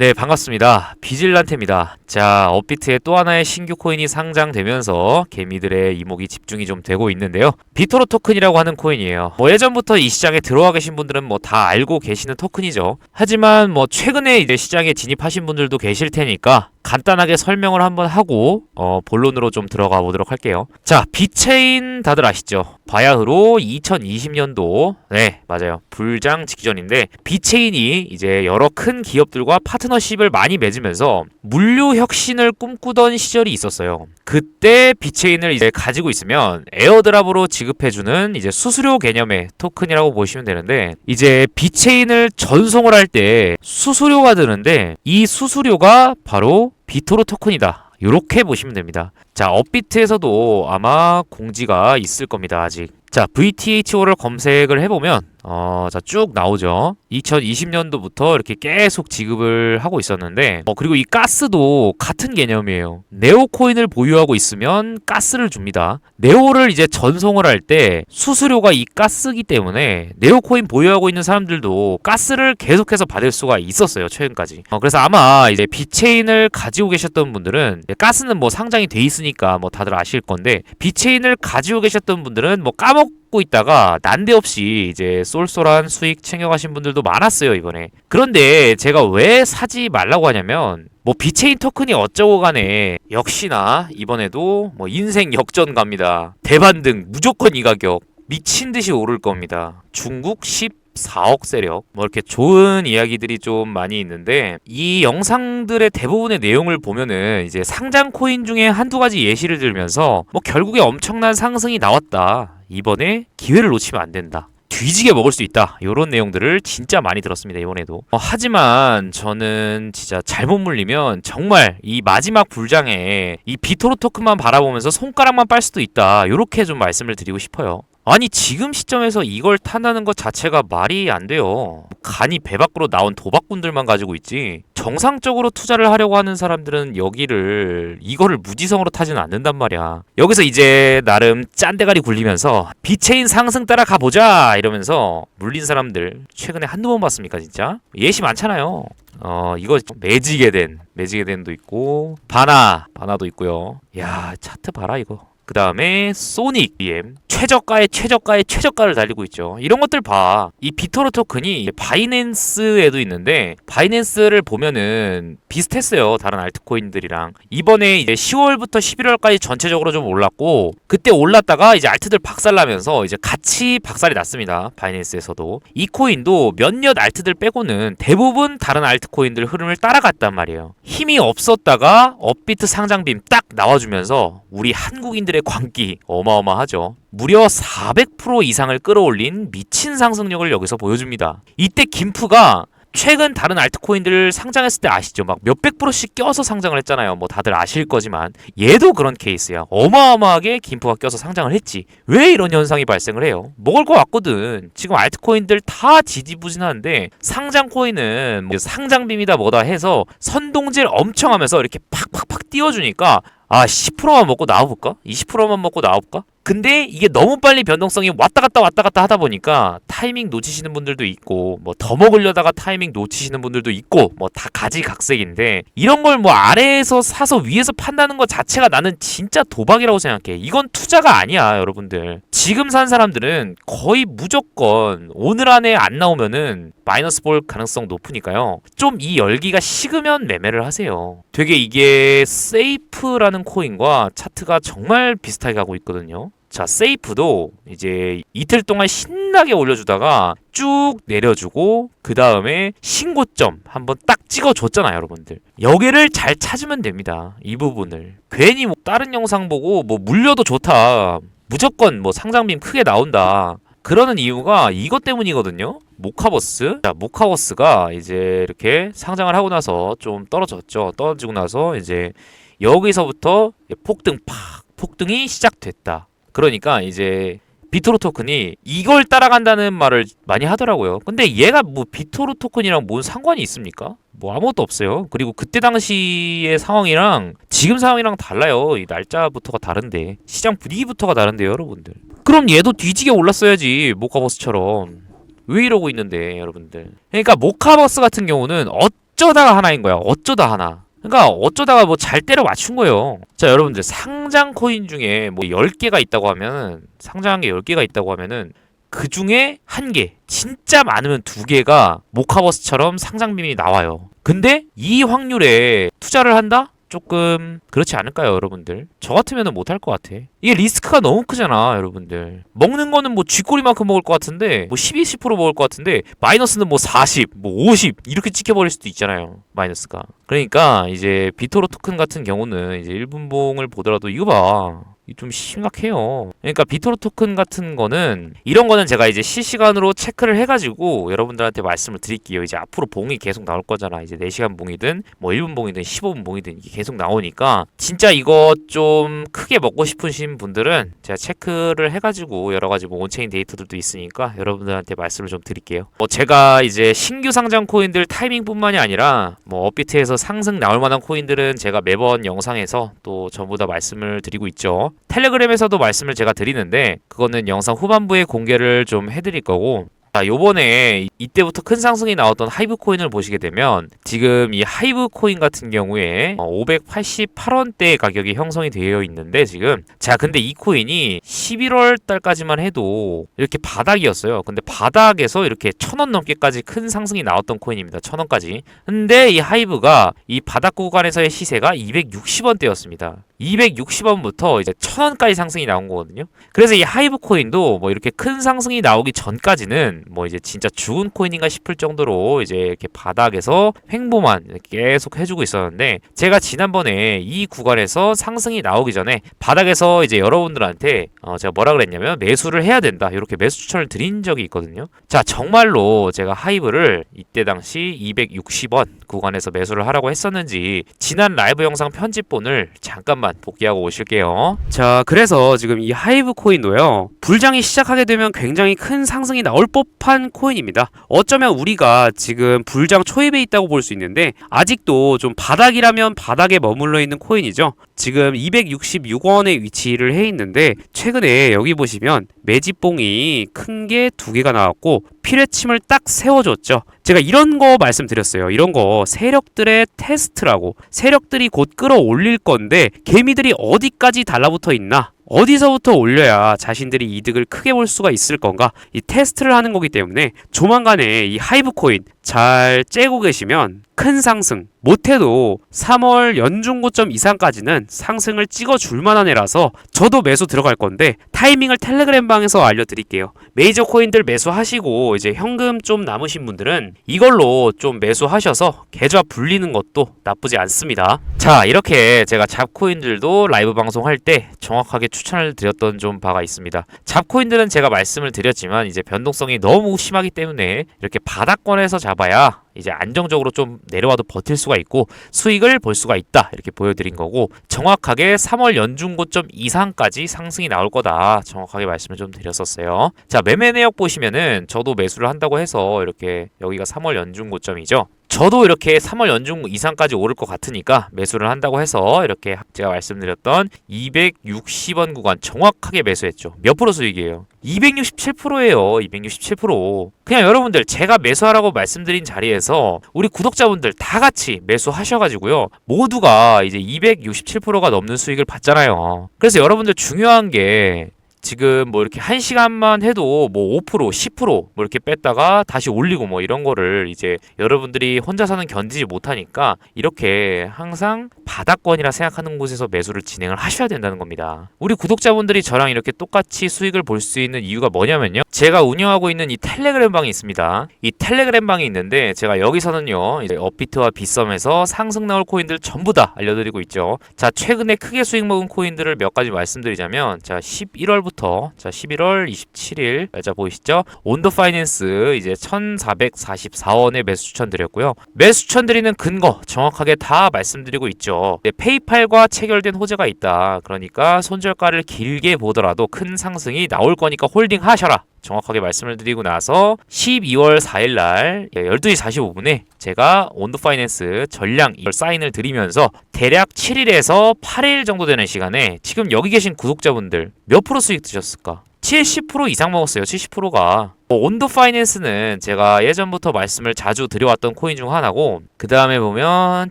네, 반갑습니다. 비질란테입니다. 자, 업비트의 또 하나의 신규 코인이 상장되면서 개미들의 이목이 집중이 좀 되고 있는데요. 비토로 토큰이라고 하는 코인이에요. 뭐 예전부터 이 시장에 들어와 계신 분들은 뭐 다 알고 계시는 토큰이죠. 하지만 뭐 최근에 이제 시장에 진입하신 분들도 계실 테니까 간단하게 설명을 한번 하고 어, 본론으로 좀 들어가 보도록 할게요. 자, 비체인 다들 아시죠? 바야흐로 2020년도 네 맞아요 불장 직전인데 비체인이 이제 여러 큰 기업들과 파트너십을 많이 맺으면서 물류 혁신을 꿈꾸던 시절이 있었어요. 그때 비체인을 이제 가지고 있으면 에어드랍으로 지급해주는 이제 수수료 개념의 토큰이라고 보시면 되는데 이제 비체인을 전송을 할 때 수수료가 드는데 이 수수료가 바로 비토로 토큰이다. 이렇게 보시면 됩니다. 자, 업비트에서도 아마 공지가 있을 겁니다. 아직. 자, VTHO를 검색을 해보면 어, 자, 쭉 나오죠. 2020년도부터 이렇게 계속 지급을 하고 있었는데, 어, 그리고 이 가스도 같은 개념이에요. 네오 코인을 보유하고 있으면 가스를 줍니다. 네오를 이제 전송을 할 때 수수료가 이 가스기 때문에 네오 코인 보유하고 있는 사람들도 가스를 계속해서 받을 수가 있었어요. 최근까지. 어, 그래서 아마 이제 비체인을 가지고 계셨던 분들은 가스는 뭐 상장이 돼 있으니까 뭐 다들 아실 건데 비체인을 가지고 계셨던 분들은 뭐 까먹 고 있다가 난데없이 이제 쏠쏠한 수익 챙겨가신 분들도 많았어요 이번에. 그런데 제가 왜 사지 말라고 하냐면 뭐 비체인 토큰이 어쩌고 간에 역시나 이번에도 뭐 인생 역전 갑니다. 대반등 무조건 이 가격 미친 듯이 오를 겁니다. 중국 10 4억 세력? 뭐 이렇게 좋은 이야기들이 좀 많이 있는데 이 영상들의 대부분의 내용을 보면은 이제 상장 코인 중에 한두 가지 예시를 들면서 뭐 결국에 엄청난 상승이 나왔다. 이번에 기회를 놓치면 안 된다. 뒤지게 먹을 수 있다. 이런 내용들을 진짜 많이 들었습니다 이번에도. 어, 하지만 저는 진짜 잘못 물리면 정말 이 마지막 불장에 이 비토로 토큰만 바라보면서 손가락만 빨 수도 있다. 이렇게 좀 말씀을 드리고 싶어요 아니 지금 시점에서 이걸 탄다는 것 자체가 말이 안 돼요. 간이 배 밖으로 나온 도박꾼들만 가지고 있지. 정상적으로 투자를 하려고 하는 사람들은 여기를 이거를 무지성으로 타지는 않는단 말이야. 여기서 이제 나름 짠대가리 굴리면서 비체인 상승 따라 가보자 이러면서 물린 사람들 최근에 한두 번 봤습니까 진짜? 예시 많잖아요. 어 이거 매지게 된 매지게 된도 있고 바나 바나도 있고요. 야 차트 봐라 이거. 그 다음에 소닉 BM 최저가의 최저가의 최저가를 달리고 있죠. 이런 것들 봐. 이 비토로 토큰이 바이낸스에도 있는데 바이낸스를 보면은 비슷했어요. 다른 알트코인들이랑. 이번에 이제 10월부터 11월까지 전체적으로 좀 올랐고 그때 올랐다가 이제 알트들 박살나면서 이제 같이 박살이 났습니다. 바이낸스에서도. 이 코인도 몇몇 알트들 빼고는 대부분 다른 알트코인들 흐름을 따라갔단 말이에요. 힘이 없었다가 업비트 상장빔 딱 나와주면서 우리 한국인들의 광기 어마어마하죠. 무려 400% 이상을 끌어올린 미친 상승력을 여기서 보여줍니다. 이때 김프가 최근 다른 알트코인들 상장했을 때 아시죠? 막 몇백 프로씩 껴서 상장을 했잖아요. 뭐 다들 아실 거지만 얘도 그런 케이스야. 어마어마하게 김프가 껴서 상장을 했지. 왜 이런 현상이 발생을 해요? 먹을 거 같거든. 지금 알트코인들 다 지지부진하는데 상장 코인은 뭐 상장빔이다 뭐다 해서 선동질 엄청 하면서 이렇게 팍팍팍 띄워주니까 아 10%만 먹고 나와볼까? 20%만 먹고 나와볼까? 근데 이게 너무 빨리 변동성이 왔다 갔다 왔다 갔다 하다 보니까 타이밍 놓치시는 분들도 있고 뭐 더 먹으려다가 타이밍 놓치시는 분들도 있고 뭐 다 가지각색인데 이런 걸 뭐 아래에서 사서 위에서 판다는 것 자체가 나는 진짜 도박이라고 생각해. 이건 투자가 아니야, 여러분들. 지금 산 사람들은 거의 무조건 오늘 안에 안 나오면은 마이너스 볼 가능성 높으니까요. 좀 이 열기가 식으면 매매를 하세요. 되게 이게 세이프라는 코인과 차트가 정말 비슷하게 가고 있거든요. 자, 세이프도 이제 이틀 동안 신나게 올려주다가 쭉 내려주고 그 다음에 신고점 한번 딱 찍어줬잖아요, 여러분들. 여기를 잘 찾으면 됩니다. 이 부분을. 괜히 뭐 다른 영상 보고 뭐 물려도 좋다. 무조건 뭐 상장빔 크게 나온다. 그러는 이유가 이것 때문이거든요. 모카버스. 자, 모카버스가 이제 이렇게 상장을 하고 나서 좀 떨어졌죠. 떨어지고 나서 이제 여기서부터 폭등 팍 폭등이 시작됐다. 그러니까 이제 비토로 토큰이 이걸 따라간다는 말을 많이 하더라고요. 근데 얘가 뭐 비토로 토큰이랑 뭔 상관이 있습니까? 뭐 아무것도 없어요. 그리고 그때 당시의 상황이랑 지금 상황이랑 달라요. 이 날짜부터가 다른데 시장 분위기부터가 다른데요, 여러분들. 그럼 얘도 뒤지게 올랐어야지 모카버스처럼. 왜 이러고 있는데 여러분들. 그러니까 모카버스 같은 경우는 어 어쩌다가 하나인 거야. 어쩌다 하나. 그러니까 어쩌다가 뭐 잘 때려 맞춘 거예요. 자, 여러분들 상장 코인 중에 뭐 10개가 있다고 하면 상장한 게 10개가 있다고 하면은 그 중에 한 개, 진짜 많으면 두 개가 모카버스처럼 상장 비밀이 나와요. 근데 이 확률에 투자를 한다? 조금 그렇지 않을까요, 여러분들? 저 같으면 못할 것 같아. 이게 리스크가 너무 크잖아, 여러분들. 먹는 거는 뭐 쥐꼬리만큼 먹을 것 같은데, 뭐 12, 10% 먹을 것 같은데, 마이너스는 뭐 40, 뭐 50, 이렇게 찍혀버릴 수도 있잖아요, 마이너스가. 그러니까 이제 비토로 토큰 같은 경우는 이제 1분봉을 보더라도 이거 봐. 이좀 심각해요. 그러니까 비토로 토큰 같은 거는 이런 거는 제가 이제 실시간으로 체크를 해가지고 여러분들한테 말씀을 드릴게요. 이제 앞으로 봉이 계속 나올 거잖아. 이제 4시간 봉이든 뭐 1분 봉이든 15분 봉이든 이게 계속 나오니까 진짜 이거 좀 크게 먹고 싶으신 분들은 제가 체크를 해가지고 여러 가지 뭐 온체인 데이터들도 있으니까 여러분들한테 말씀을 좀 드릴게요. 뭐 제가 이제 신규 상장 코인들 타이밍뿐만이 아니라 뭐 업비트에서 상승 나올 만한 코인들은 제가 매번 영상에서 또 전부 다 말씀을 드리고 있죠. 텔레그램에서도 말씀을 제가 드리는데 그거는 영상 후반부에 공개를 좀 해드릴 거고 자, 요번에 이때부터 큰 상승이 나왔던 하이브 코인을 보시게 되면 지금 이 하이브 코인 같은 경우에 588원대 가격이 형성이 되어 있는데 지금 자, 근데 이 코인이 11월 달까지만 해도 이렇게 바닥이었어요. 근데 바닥에서 이렇게 천 원 넘게까지 큰 상승이 나왔던 코인입니다. 천 원까지. 근데 이 하이브가 이 바닥 구간에서의 시세가 260원대였습니다. 260원부터 이제 1000원까지 상승이 나온 거거든요. 그래서 이 하이브 코인도 뭐 이렇게 큰 상승이 나오기 전까지는 뭐 이제 진짜 죽은 코인인가 싶을 정도로 이제 이렇게 바닥에서 횡보만 계속 해주고 있었는데 제가 지난번에 이 구간에서 상승이 나오기 전에 바닥에서 이제 여러분들한테 어 제가 뭐라 그랬냐면 매수를 해야 된다 이렇게 매수 추천을 드린 적이 있거든요. 자 정말로 제가 하이브를 이때 당시 260원 구간에서 매수를 하라고 했었는지 지난 라이브 영상 편집본을 잠깐만 복귀하고 오실게요. 자, 그래서 지금 이 하이브 코인도요. 불장이 시작하게 되면 굉장히 큰 상승이 나올 법한 코인입니다. 어쩌면 우리가 지금 불장 초입에 있다고 볼 수 있는데 아직도 좀 바닥이라면 바닥에 머물러 있는 코인이죠. 지금 266원에 위치를 해 있는데 최근에 여기 보시면 매집봉이 큰 게 두 개가 나왔고 피뢰침을 딱 세워줬죠. 제가 이런 거 말씀드렸어요. 이런 거 세력들의 테스트라고 세력들이 곧 끌어올릴 건데 개미들이 어디까지 달라붙어 있나 어디서부터 올려야 자신들이 이득을 크게 볼 수가 있을 건가? 이 테스트를 하는 거기 때문에 조만간에 이 하이브 코인 잘 째고 계시면 큰 상승 못해도 3월 연중 고점 이상까지는 상승을 찍어 줄 만한 애라서 저도 매수 들어갈 건데 타이밍을 텔레그램 방에서 알려드릴게요. 메이저 코인들 매수하시고 이제 현금 좀 남으신 분들은 이걸로 좀 매수하셔서 계좌 불리는 것도 나쁘지 않습니다. 자 이렇게 제가 잡코인들도 라이브 방송할 때 정확하게 추 천을 드렸던 좀 바가 있습니다. 잡코인들은 제가 말씀을 드렸지만 이제 변동성이 너무 심하기 때문에 이렇게 바닥권에서 잡아야 이제 안정적으로 좀 내려와도 버틸 수가 있고 수익을 볼 수가 있다 이렇게 보여드린 거고 정확하게 3월 연중 고점 이상까지 상승이 나올 거다 정확하게 말씀을 좀 드렸었어요. 자 매매 내역 보시면은 저도 매수를 한다고 해서 이렇게 여기가 3월 연중 고점이죠. 저도 이렇게 3월 연중 이상까지 오를 것 같으니까 매수를 한다고 해서 이렇게 제가 말씀드렸던 260원 구간 정확하게 매수했죠. 몇 프로 수익이에요? 267%예요. 267%. 그냥 여러분들 제가 매수하라고 말씀드린 자리에서 우리 구독자분들 다 같이 매수하셔가지고요. 모두가 이제 267%가 넘는 수익을 봤잖아요. 그래서 여러분들 중요한 게 지금 뭐 이렇게 한 시간만 해도 뭐 5%, 10%뭐 이렇게 뺐다가 다시 올리고 뭐 이런 거를 이제 여러분들이 혼자서는 견디지 못하니까 이렇게 항상 바닥권이라 생각하는 곳에서 매수를 진행을 하셔야 된다는 겁니다. 우리 구독자분들이 저랑 이렇게 똑같이 수익을 볼 수 있는 이유가 뭐냐면요. 제가 운영하고 있는 이 텔레그램 방이 있습니다. 이 텔레그램 방이 있는데 제가 여기서는요. 이제 업비트와 빗썸에서 상승 나올 코인들 전부 다 알려드리고 있죠. 자, 최근에 크게 수익 먹은 코인들을 몇 가지 말씀드리자면 자, 11월부터 자 11월 27일 자 보이시죠? 온더 파이낸스 이제 1,444원에 매수 추천드렸고요. 매수 추천드리는 근거 정확하게 다 말씀드리고 있죠. 네, 페이팔과 체결된 호재가 있다. 그러니까 손절가를 길게 보더라도 큰 상승이 나올 거니까 홀딩 하셔라. 정확하게 말씀을 드리고 나서 12월 4일 날 12시 45분에 제가 온도 파이낸스 전량 사인을 드리면서 대략 7일에서 8일 정도 되는 시간에 지금 여기 계신 구독자분들 몇 프로 수익 드셨을까? 70% 이상 먹었어요. 70%가. 온도 파이낸스는 제가 예전부터 말씀을 자주 드려왔던 코인 중 하나고 그 다음에 보면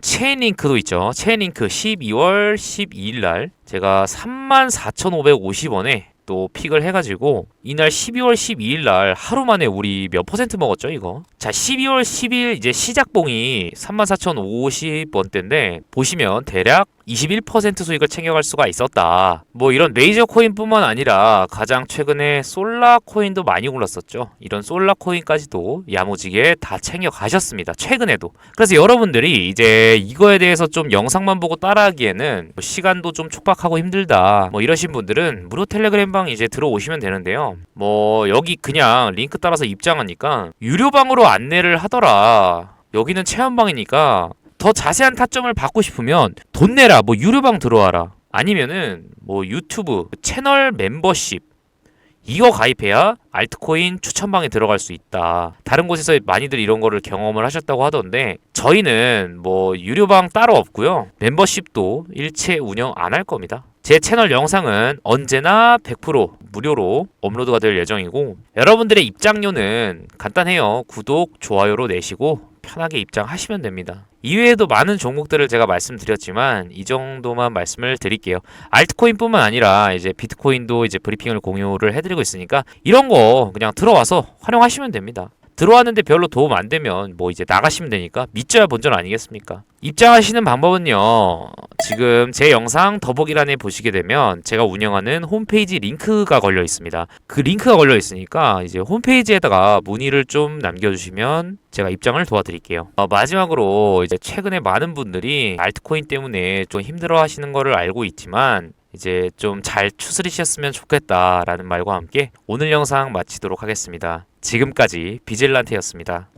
체인링크도 있죠. 체인링크 12월 12일 날 제가 34,550원에 또 픽을 해가지고 이날 12월 12일 날 하루 만에 우리 몇 퍼센트 먹었죠 이거? 자 12월 10일 이제 시작봉이 34,050원대인데 보시면 대략 21% 수익을 챙겨갈 수가 있었다. 뭐 이런 메이저 코인뿐만 아니라 가장 최근에 솔라 코인도 많이 올랐었죠. 이런 솔라 코인까지도 야무지게 다 챙겨 가셨습니다. 최근에도. 그래서 여러분들이 이제 이거에 대해서 좀 영상만 보고 따라하기에는 뭐 시간도 좀 촉박하고 힘들다. 뭐 이러신 분들은 무료 텔레그램 방 이제 들어오시면 되는데요. 뭐 여기 그냥 링크 따라서 입장하니까 유료 방으로 안내를 하더라. 여기는 체험방이니까 더 자세한 타점을 받고 싶으면 돈 내라 뭐 유료방 들어와라 아니면은 뭐 유튜브 채널 멤버십 이거 가입해야 알트코인 추천방에 들어갈 수 있다. 다른 곳에서 많이들 이런 거를 경험을 하셨다고 하던데 저희는 뭐 유료방 따로 없고요. 멤버십도 일체 운영 안 할 겁니다. 제 채널 영상은 언제나 100% 무료로 업로드가 될 예정이고 여러분들의 입장료는 간단해요. 구독, 좋아요로 내시고 편하게 입장하시면 됩니다. 이외에도 많은 종목들을 제가 말씀드렸지만 이 정도만 말씀을 드릴게요. 알트코인뿐만 아니라 이제 비트코인도 이제 브리핑을 공유를 해드리고 있으니까 이런 거 그냥 들어와서 활용하시면 됩니다. 들어왔는데 별로 도움 안 되면 뭐 이제 나가시면 되니까 믿져야 본전 아니겠습니까? 입장하시는 방법은요. 지금 제 영상 더보기란에 보시게 되면 제가 운영하는 홈페이지 링크가 걸려 있습니다. 그 링크가 걸려 있으니까 이제 홈페이지에다가 문의를 좀 남겨주시면 제가 입장을 도와드릴게요. 어, 마지막으로 이제 최근에 많은 분들이 알트코인 때문에 좀 힘들어 하시는 거를 알고 있지만 이제 좀 잘 추스리셨으면 좋겠다라는 말과 함께 오늘 영상 마치도록 하겠습니다. 지금까지 비젤란테였습니다.